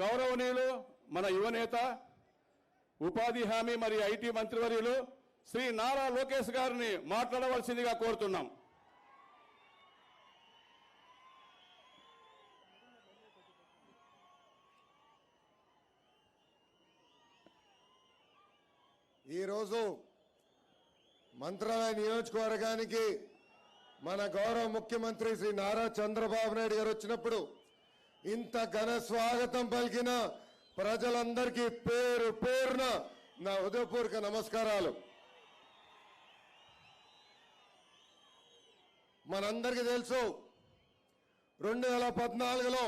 గౌరవనీయులు మన యువనేత ఉపాధి హామీ మరియు ఐటీ మంత్రివర్యులు శ్రీ నారా లోకేష్ గారిని మాట్లాడవలసిందిగా కోరుతున్నాం. ఈరోజు మంత్రాలయ నియోజకవర్గానికి మన గౌరవ ముఖ్యమంత్రి శ్రీ నారా చంద్రబాబు నాయుడు గారు వచ్చినప్పుడు ఇంత ఘన స్వాగతం పలికిన ప్రజలందరికీ పేరు పేరున నా హృదయపూర్వక నమస్కారాలు. మనందరికీ తెలుసు రెండు వేల పద్నాలుగులో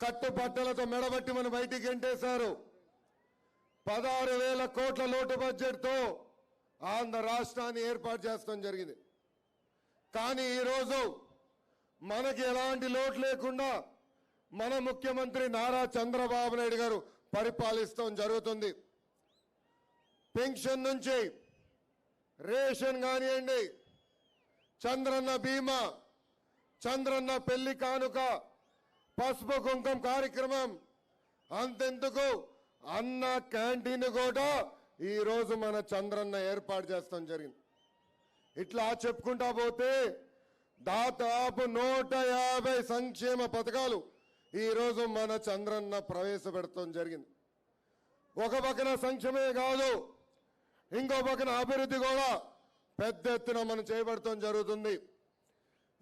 కట్టుబట్టలతో మెడబట్టి మన బయటికి ఎంటేశారు పదహారు వేల కోట్ల లోటు బడ్జెట్తో ఆంధ్ర రాష్ట్రాన్ని ఏర్పాటు చేస్తాం జరిగింది. కానీ ఈరోజు మనకి ఎలాంటి లోటు లేకుండా మన ముఖ్యమంత్రి నారా చంద్రబాబు నాయుడు గారు పరిపాలిస్తాం జరుగుతుంది. పెన్షన్ నుంచి రేషన్ కానివ్వండి చంద్రన్న బీమా చంద్రన్న పెళ్ళి కానుక పసుపు కుంకుమ కార్యక్రమం అంతెందుకు? అన్న క్యాంటీన్ కూడా ఈరోజు మన చంద్రన్న ఏర్పాటు చేస్తాం జరిగింది. ఇట్లా చెప్పుకుంటా పోతే దాదాపు నూట యాభై సంక్షేమ పథకాలు ఈరోజు మన చంద్రన్న ప్రవేశపెడతాం జరిగింది. ఒక పక్కన సంక్షేమే కాదు ఇంకో పక్కన అభివృద్ధి కూడా పెద్ద ఎత్తున మనం చేపడతాం జరుగుతుంది.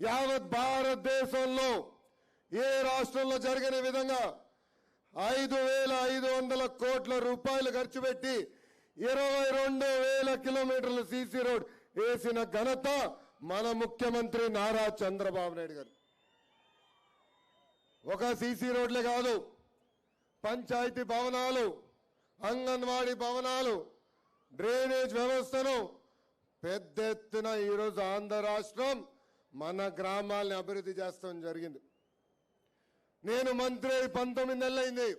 యావత్ భారతదేశంలో ఏ రాష్ట్రంలో జరిగిన విధంగా ఐదు వేల ఐదు వందల కోట్ల రూపాయలు ఖర్చు పెట్టి ఇరవై రెండు వేల కిలోమీటర్ల సీసీ రోడ్ వేసిన ఘనత మన ముఖ్యమంత్రి నారా చంద్రబాబు నాయుడు గారు. ఒక సీసీ రోడ్లే కాదు పంచాయతీ భవనాలు అంగన్వాడీ భవనాలు డ్రైనేజ్ వ్యవస్థను పెద్ద ఎత్తున ఈరోజు ఆంధ్ర రాష్ట్రం మన గ్రామాల్ని అభివృద్ధి చేస్తాం జరిగింది. నేను మంత్రి అయి పంతొమ్మిది నెలలైంది.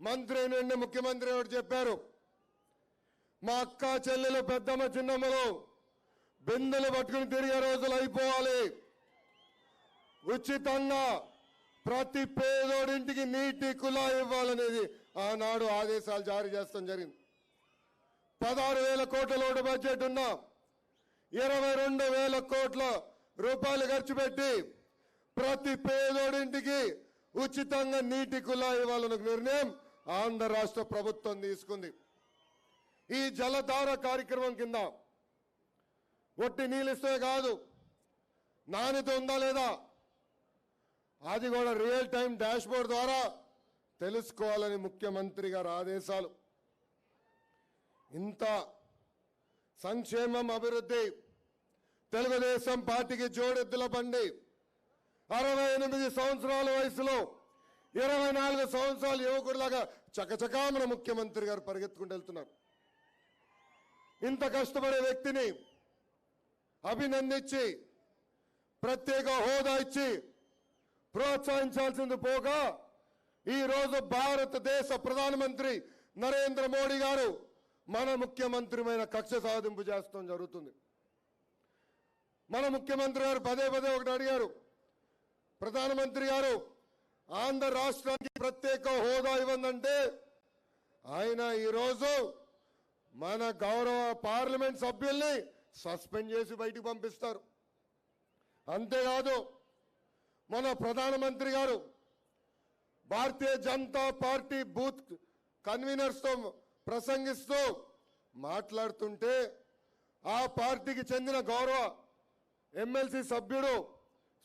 మంత్రి నుండి ముఖ్యమంత్రి ఒకటి చెప్పారు? మా అక్క చెల్లెలు పెద్దమ్మ చిన్నమ్మలు బిందెలు పట్టుకుని తిరిగే రోజులు అయిపోవాలి. ఉచితంగా ప్రతి పేదోడింటికి నీటి కులా ఇవ్వాలనేది ఆనాడు ఆదేశాలు జారీ చేస్తాం జరిగింది. పదహారు వేల కోట్ల లోటు బడ్జెట్ ఉన్నా ఇరవై రెండు వేల కోట్ల రూపాయలు ఖర్చు పెట్టి ప్రతి పేదోడింటికి ఉచితంగా నీటి కులా ఇవ్వాలన్న నిర్ణయం ఆంధ్ర రాష్ట్ర ప్రభుత్వం తీసుకుంది. ఈ జలధార కార్యక్రమం కింద ఒట్టి నీళ్ళిస్తే కాదు. నాణ్యత ఉందా లేదా? అది కూడా రియల్ టైం డాష్బోర్డ్ ద్వారా తెలుసుకోవాలని ముఖ్యమంత్రి గారి ఆదేశాలు. ఇంత సంక్షేమం అభివృద్ధి తెలుగుదేశం పార్టీకి జోడెద్దుల బండి అరవై ఎనిమిది సంవత్సరాల వయసులో ఇరవై నాలుగు సంవత్సరాల యువకుడిలాగా చకచకామన ముఖ్యమంత్రి గారు పరిగెత్తుకుంటూ వెళ్తున్నారు. ఇంత కష్టపడే వ్యక్తిని అభినందించి ప్రత్యేక హోదా ఇచ్చి ప్రోత్సహించాల్సింది పోగా ఈరోజు భారతదేశ ప్రధానమంత్రి నరేంద్ర మోడీ గారు మన ముఖ్యమంత్రిమైన కక్ష సాధింపు చేస్తాం జరుగుతుంది. మన ముఖ్యమంత్రి గారు పదే పదే ఒకటి అడిగారు. ప్రధానమంత్రి గారు ఆంధ్ర రాష్ట్రానికి ప్రత్యేక హోదా ఇవ్వందంటే ఆయన ఈరోజు మన గౌరవ పార్లమెంట్ సభ్యుల్ని సస్పెండ్ చేసి బయటికి పంపిస్తారు. అంతేకాదు మన ప్రధానమంత్రి గారు భారతీయ జనతా పార్టీ బూత్ కన్వీనర్స్తో ప్రసంగిస్తూ మాట్లాడుతుంటే ఆ పార్టీకి చెందిన గౌరవ ఎమ్మెల్సీ సభ్యుడు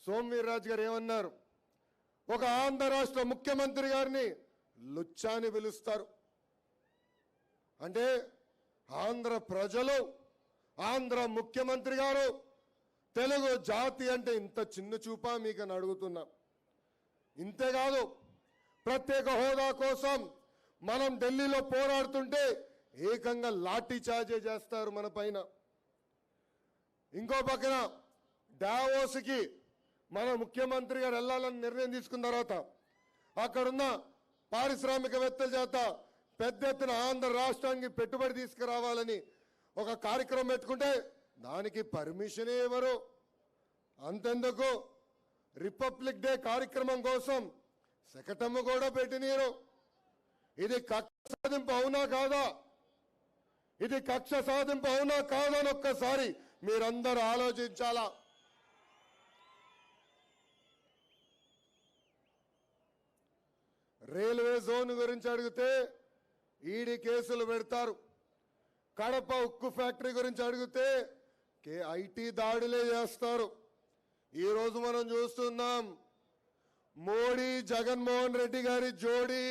సోమవీర్రాజు గారు ఏమన్నారు? ఒక ఆంధ్ర రాష్ట్ర ముఖ్యమంత్రి గారిని లుచ్చాని పిలుస్తారు. అంటే ఆంధ్ర ప్రజలు ఆంధ్ర ముఖ్యమంత్రి గారు తెలుగు జాతి అంటే ఇంత చిన్న చూపా మీకు అని అడుగుతున్నా. ఇంతేకాదు ప్రత్యేక హోదా కోసం మనం ఢిల్లీలో పోరాడుతుంటే ఏకంగా లాఠీ చార్జే చేస్తారు మన పైన. ఇంకో పక్కన డావోస్కి మన ముఖ్యమంత్రి గారు వెళ్ళాలని నిర్ణయం తీసుకున్న తర్వాత అక్కడున్న పారిశ్రామికవేత్తల చేత పెద్ద ఎత్తున ఆంధ్ర రాష్ట్రానికి పెట్టుబడి తీసుకురావాలని ఒక కార్యక్రమం పెట్టుకుంటే దానికి పర్మిషనే ఇవ్వరు. అంతెందుకు? రిపబ్లిక్ డే కార్యక్రమం కోసం శకటము కూడా పెట్టినీరు. ఇది కక్ష సాధింపు అవునా కాదా? ఇది కక్ష సాధింపు అవునా కాదా అని ఒక్కసారి మీరందరూ ఆలోచించాలా? రైల్వే జోన్ గురించి అడిగితే ఈడీ కేసులు పెడతారు. కడప ఉక్కు ఫ్యాక్టరీ గురించి అడిగితే కే ఐటీ దాడులే చేస్తారు. ఈరోజు మనం చూస్తున్నాం మోడీ జగన్మోహన్ రెడ్డి గారి జోడీ.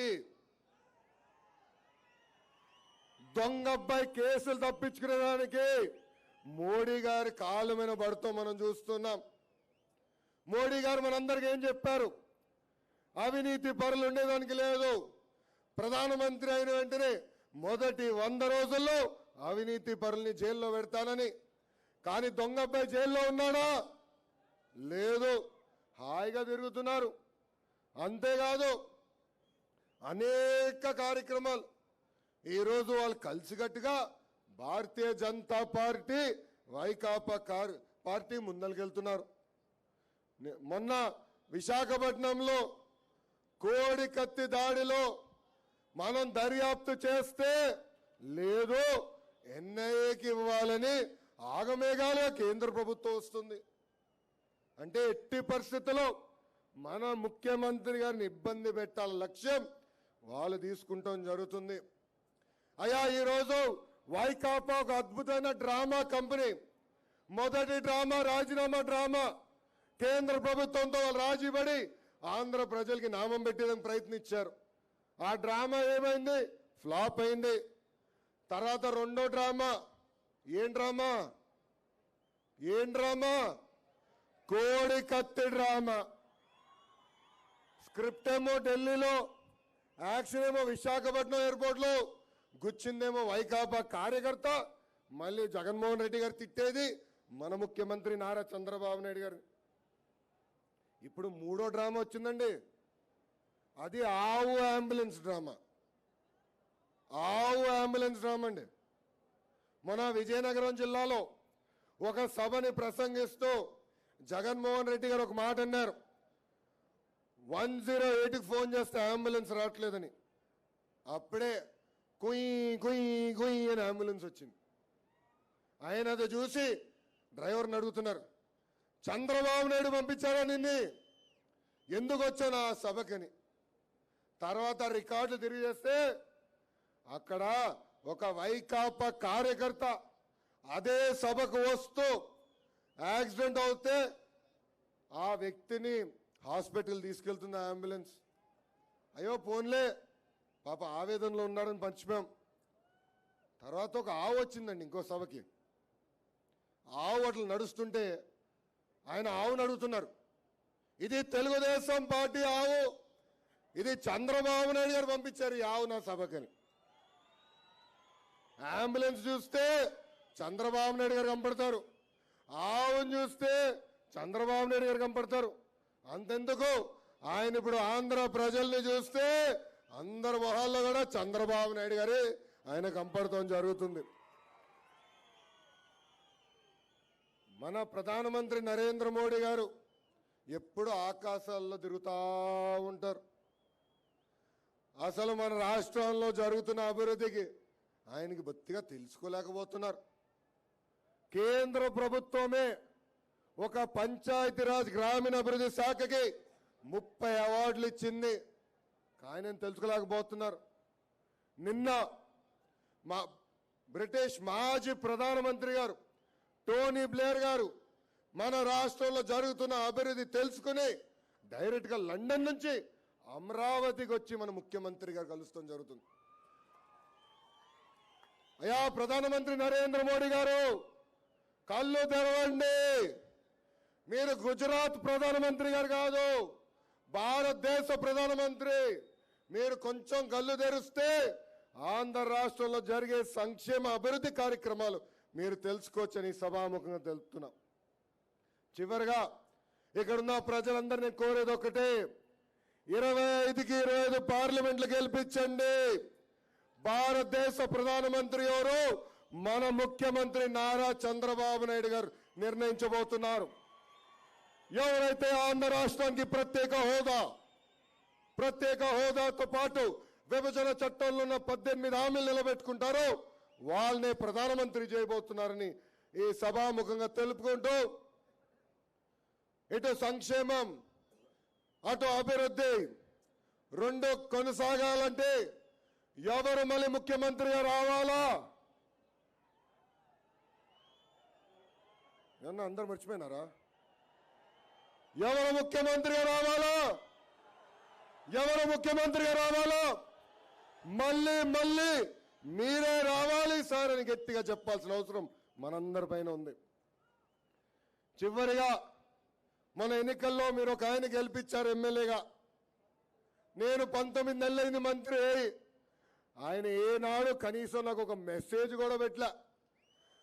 దొంగబ్బాయి కేసులు తప్పించుకునేదానికి మోడీ గారి కాలు మీద పడుతూ మనం చూస్తున్నాం. మోడీ గారు మనందరికీ ఏం చెప్పారు? అవినీతి పరులు ఉండేదానికి లేదు. ప్రధానమంత్రి అయిన వెంటనే మొదటి వంద రోజుల్లో అవినీతి పరుల్ని జైల్లో పెడతానని. కానీ దొంగబ్బాయి జైల్లో ఉన్నాడా? లేదు. హాయిగా తిరుగుతున్నారు. అంతేకాదు అనేక కార్యక్రమాలు. ఈరోజు వాళ్ళు కలిసికట్టుగా Bharatiya Janata party Vaikapa car party ముందరికెళ్తున్నారు మొన్న విశాఖపట్నంలో కోడి కత్తి దాడిలో మనం దర్యాప్తు చేస్తే లేదు. ఎన్ఐఏకి ఇవ్వాలని ఆగమేఘాలుగా కేంద్ర ప్రభుత్వం వస్తుంది. అంటే ఎట్టి పరిస్థితుల్లో మన ముఖ్యమంత్రి గారిని ఇబ్బంది పెట్టాల లక్ష్యం వాళ్ళు తీసుకుంటాం జరుగుతుంది. అయ్యా ఈరోజు వైకాపా ఒక అద్భుతమైన డ్రామా కంపెనీ. మొదటి డ్రామా రాజీనామా డ్రామా. కేంద్ర ప్రభుత్వంతో వాళ్ళు రాజీపడి ఆంధ్ర ప్రజలకి నామం పెట్టేందుకు ప్రయత్నించారు. ఆ డ్రామా ఏమైంది? ఫ్లాప్ అయింది. తర్వాత రెండో డ్రామా. ఏం డ్రామా? ఏం డ్రామా? కోడి కత్తి డ్రామా. స్క్రిప్ట్ ఏమో ఢిల్లీలో యాక్షన్ ఏమో విశాఖపట్నం ఎయిర్పోర్ట్లో గుచ్చిందేమో వైకాపా కార్యకర్త. మళ్ళీ జగన్మోహన్ రెడ్డి గారు తిట్టేది మన ముఖ్యమంత్రి నారా చంద్రబాబు నాయుడు గారు. ఇప్పుడు మూడో డ్రామా వచ్చిందండి. అది ఆవు అంబులెన్స్ డ్రామా. అంబులెన్స్ రామండి. మొన్న మన విజయనగరం జిల్లాలో ఒక సభని ప్రసంగిస్తూ జగన్మోహన్ రెడ్డి గారు ఒక మాట అన్నారు. వన్ జీరో ఎయిట్కి ఫోన్ చేస్తే అంబులెన్స్ రావట్లేదని. అప్పుడే కుయ్ కుయ్ కుయ్ అని అంబులెన్స్ వచ్చింది. ఆయన అది చూసి డ్రైవర్ని అడుగుతున్నారు. చంద్రబాబు నాయుడు పంపించారా నిన్ను? ఎందుకు వచ్చాను ఆ సభకని? తర్వాత రికార్డులు తిరిగి చేస్తే అక్కడ ఒక వైకాపా కార్యకర్త అదే సభకు వస్తూ యాక్సిడెంట్ అవుతే ఆ వ్యక్తిని హాస్పిటల్ తీసుకెళ్తుంది ఆ అంబులెన్స్. అయ్యో పోన్లే. పాప ఆవేదనలో ఉన్నాడని పంచిపోయాం. తర్వాత ఒక ఆవు వచ్చిందండి ఇంకో సభకి. ఆవు అట్లా నడుస్తుంటే ఆయన ఆవును అడుగుతున్నారు. ఇది తెలుగుదేశం పార్టీ ఆవు. ఇది చంద్రబాబు నాయుడు గారు పంపించారు ఈ ఆవు నా సభకని. అంబులెన్స్ చూస్తే చంద్రబాబు నాయుడు గారు కనపడతారు. ఆవును చూస్తే చంద్రబాబు నాయుడు గారు కనపడతారు. అంతెందుకు? ఆయన ఇప్పుడు ఆంధ్ర ప్రజల్ని చూస్తే అందరి మొహాల్లో కూడా చంద్రబాబు నాయుడు గారి ఆయన కనపడతాం జరుగుతుంది. మన ప్రధానమంత్రి నరేంద్ర మోడీ గారు ఎప్పుడు ఆకాశాల్లో తిరుగుతూ ఉంటారు. అసలు మన రాష్ట్రంలో జరుగుతున్న అభివృద్ధికి ఆయనకి బొత్తిగా తెలుసుకోలేకపోతున్నారు. కేంద్ర ప్రభుత్వమే ఒక పంచాయతీరాజ్ గ్రామీణ అభివృద్ధి శాఖకి ముప్పై అవార్డులు ఇచ్చింది. కానీ తెలుసుకోలేకపోతున్నారు. నిన్న మా బ్రిటిష్ మాజీ ప్రధానమంత్రి గారు టోనీ బ్లేర్ గారు మన రాష్ట్రంలో జరుగుతున్న అభివృద్ధి తెలుసుకుని డైరెక్ట్గా లండన్ నుంచి అమరావతికి వచ్చి మన ముఖ్యమంత్రి గారు కలుస్తాం జరుగుతుంది. అయ్యా ప్రధానమంత్రి నరేంద్ర మోడీ గారు కళ్ళు తెరవండి. మీరు గుజరాత్ ప్రధానమంత్రి గారు కాదు భారతదేశ ప్రధానమంత్రి. మీరు కొంచెం కళ్ళు తెరిస్తే ఆంధ్ర రాష్ట్రంలో జరిగే సంక్షేమ అభివృద్ధి కార్యక్రమాలు మీరు తెలుసుకోవచ్చని సభాముఖంగా తెలుపుతున్నాం. చివరిగా ఇక్కడున్న ప్రజలందరూ నేను కోరేది ఒకటే ఇరవై ఐదుకి ఇరవై ఐదు పార్లమెంట్లు గెలిపించండి. భారతదేశ ప్రధానమంత్రి ఎవరు? మన ముఖ్యమంత్రి నారా చంద్రబాబు నాయుడు గారు నిర్ణయించబోతున్నారు. ఎవరైతే ఆంధ్ర రాష్ట్రానికి ప్రత్యేక హోదా ప్రత్యేక హోదాతో పాటు విభజన చట్టంలో ఉన్న పద్దెనిమిది హామీలు నిలబెట్టుకుంటారో వాళ్ళనే ప్రధానమంత్రి చేయబోతున్నారని ఈ సభాముఖంగా తెలుపుకుంటూ ఇటు సంక్షేమం అటు అభివృద్ధి రెండు కొనసాగాలంటే ఎవరు మళ్ళీ ముఖ్యమంత్రిగా రావాలా? ఏమన్నా అందరు మర్చిపోయినారా? ఎవరు ముఖ్యమంత్రిగా రావాలో? ఎవరు ముఖ్యమంత్రిగా రావాలో? మళ్ళీ మళ్ళీ మీరే రావాలి సార్ అని గట్టిగా చెప్పాల్సిన అవసరం మనందరి పైన ఉంది. చివరిగా మన ఎన్నికల్లో మీరు ఒక ఆయన గెలిపించారు ఎమ్మెల్యేగా. నేను పంతొమ్మిది నెలలైంది మంత్రి అయి ఆయన ఏనాడు కనీసం నాకు ఒక మెసేజ్ కూడా పెట్టలే.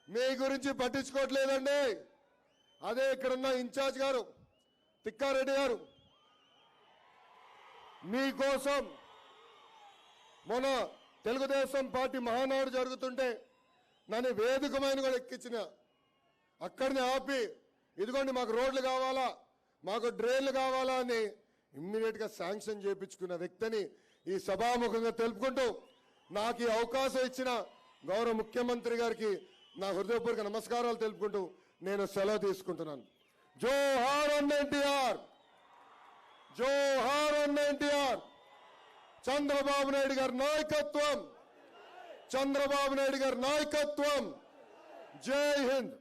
మీ గురించి పట్టించుకోవట్లేదండి. అదే ఇక్కడున్న ఇన్ఛార్జ్ గారు తిక్కారెడ్డి గారు. మీకోసం మొన్న తెలుగుదేశం పార్టీ మహానాడు జరుగుతుంటే నన్ను వేదికమైన కూడా ఎక్కించిన. అక్కడిని ఆపి ఇదిగోండి మాకు రోడ్లు కావాలా మాకు డ్రైన్లు కావాలా అని ఇమ్మీడియట్గా శాంక్షన్ చేయించుకున్న వ్యక్తిని ఈ సభాముఖంగా తెలుపుకుంటూ నాకు ఈ అవకాశం ఇచ్చిన గౌరవ ముఖ్యమంత్రి గారికి నా హృదయపూర్వక నమస్కారాలు తెలుపుకుంటూ నేను సెలవు తీసుకుంటున్నాను. జోహార్ అన్న ఎన్టీఆర్! జోహార్ అన్న ఎన్టీఆర్! చంద్రబాబు నాయుడు గారి నాయకత్వం! చంద్రబాబు నాయుడు గారి నాయకత్వం! జై హింద్!